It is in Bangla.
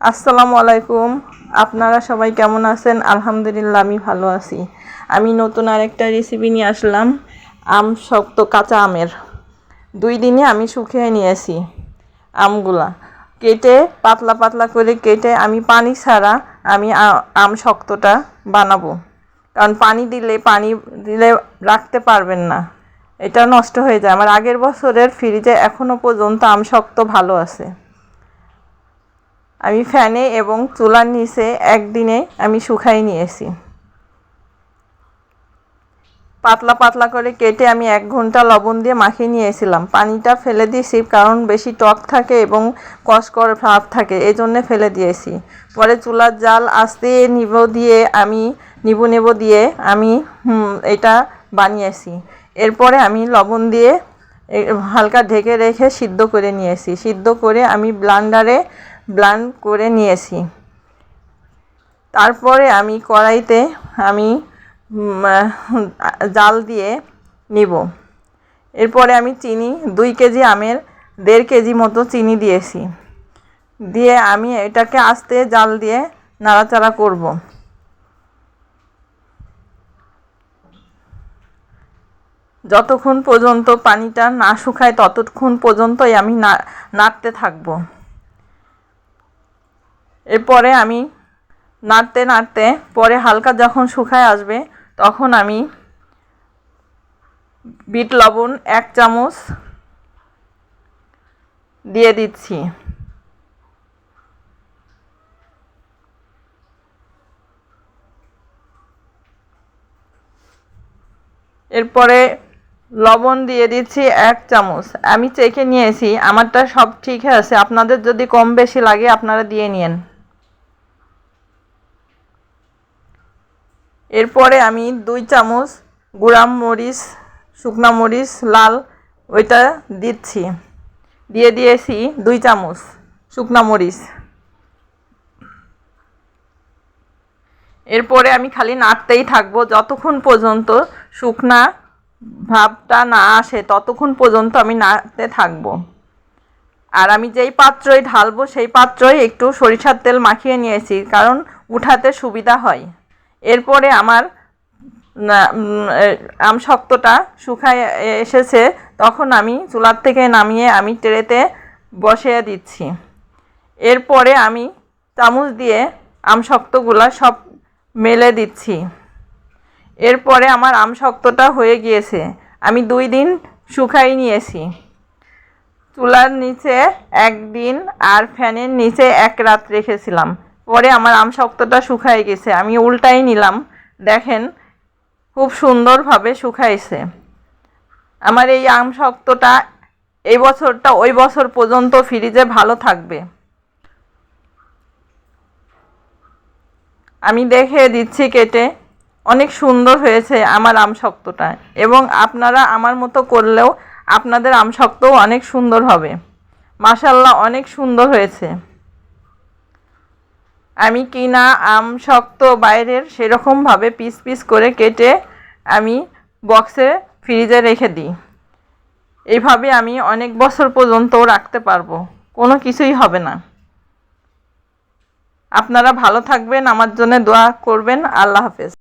আসসালামু আলাইকুম। আপনারা সবাই কেমন আছেন? আলহামদুলিল্লাহ, আমি ভালো আছি। আমি নতুন আরেকটা রেসিপি নিয়ে আসলাম, আম শক্ত কাঁচা আমের। দুই দিনে আমি শুকিয়ে নিয়েছি আমগুলা। কেটে, পাতলা পাতলা করে কেটে আমি পানি ছাড়া আমি আম শক্তটা বানাবো। কারণ পানি দিলে পানি দিলে রাখতে পারবেন না। এটা নষ্ট হয়ে যায়। আমার আগের বছরের ফ্রিজে এখনও পর্যন্ত আম শক্ত ভালো আছে। আমি ফ্যানে এবং চুলার নিচে একদিনে আমি শুকাই নিয়েছি। পাতলা পাতলা করে কেটে আমি এক ঘণ্টা লবণ দিয়ে মাখিয়ে নিয়েছিলাম। পানিটা ফেলে দিয়েছি কারণ বেশি টক থাকে এবং কসকর ভাব থাকে এই জন্যে ফেলে দিয়েছি। পরে চুলার জাল আস্তে নিব দিয়ে আমি, নিবু নেব দিয়ে আমি এটা বানিয়েছি। এরপরে আমি লবণ দিয়ে হালকা ঢেকে রেখে সিদ্ধ করে নিয়েছি। সিদ্ধ করে আমি ব্লান্ডারে ব্লান্ড করে নিয়েছি। তারপরে আমি কড়াইতে আমি জাল দিয়ে নিব। এরপরে আমি চিনি, দুই কেজি আমের দেড় কেজি মতো চিনি দিয়েছি। দিয়ে আমি এটাকে আস্তে জাল দিয়ে নাড়াচাড়া করব। যতক্ষণ পর্যন্ত পানিটা না শুকায়, ততক্ষণ পর্যন্তই আমি নাড়তে থাকব। এরপরে আমি নাড়তে নাড়তে, পরে হালকা যখন শুকায় আসবে, তখন আমি বিট লবণ এক চামচ দিয়ে দিচ্ছি। এরপরে লবণ দিয়ে দিচ্ছি এক চামচ। আমি চেখে নিয়েছি, আমারটা সব ঠিক আছে। আপনাদের যদি কম বেশি লাগে, আপনারা দিয়ে নিন এরপরে আমি দুই চামচ গুঁড়াম মরিচ, শুকনা মরিচ, লাল, ওইটা দিচ্ছি। দিয়ে দিয়েছি দুই চামচ শুকনা মরিচ। এরপরে আমি খালি নাড়তেই থাকব। যতক্ষণ পর্যন্ত শুকনা ভাবটা না আসে, ততক্ষণ পর্যন্ত আমি নাড়তে থাকব। আর আমি যেই পাত্রই ঢালবো, সেই পাত্রই একটু সরিষার তেল মাখিয়ে নিয়েছি, কারণ উঠাতে সুবিধা হয়। এরপরে আমার আম শক্তটা শুকায় এসেছে, তখন আমি চুলার থেকে নামিয়ে আমি ট্রেতে বসিয়ে দিচ্ছি। এরপরে আমি চামচ দিয়ে আম শক্তগুলা সব মেলে দিচ্ছি। এরপরে আমার আম শক্তটা হয়ে গিয়েছে, আমি দুই দিন শুকাই নিয়েছি। চুলার নিচে একদিন আর ফ্যানের নিচে এক রাত রেখেছিলাম। পরে আমার আম শক্তটা শুকায় গেছে। আমি উল্টাই নিলাম। দেখেন, খুব সুন্দরভাবে শুকাইছে। আমার এই আম শক্তটা এই বছরটা ওই বছর পর্যন্ত ফ্রিজে ভালো থাকবে। আমি দেখে দিচ্ছি কেটে। অনেক সুন্দর হয়েছে আমার আম শক্তটা এবং আপনারা আমার মতো করলেও আপনাদের আম শক্তও অনেক সুন্দর হবে। মাসাল্লাহ অনেক সুন্দর হয়েছে। আমি কিনা আম শক্ত বাইরের সেরকমভাবে পিস পিস করে কেটে আমি বক্সে ফ্রিজে রেখে দিই। এভাবে আমি অনেক বছর পর্যন্ত রাখতে পারব। কোনো কিছুই হবে না। আপনারা ভালো থাকবেন। আমার জন্য দোয়া করবেন। আল্লাহ হাফেজ।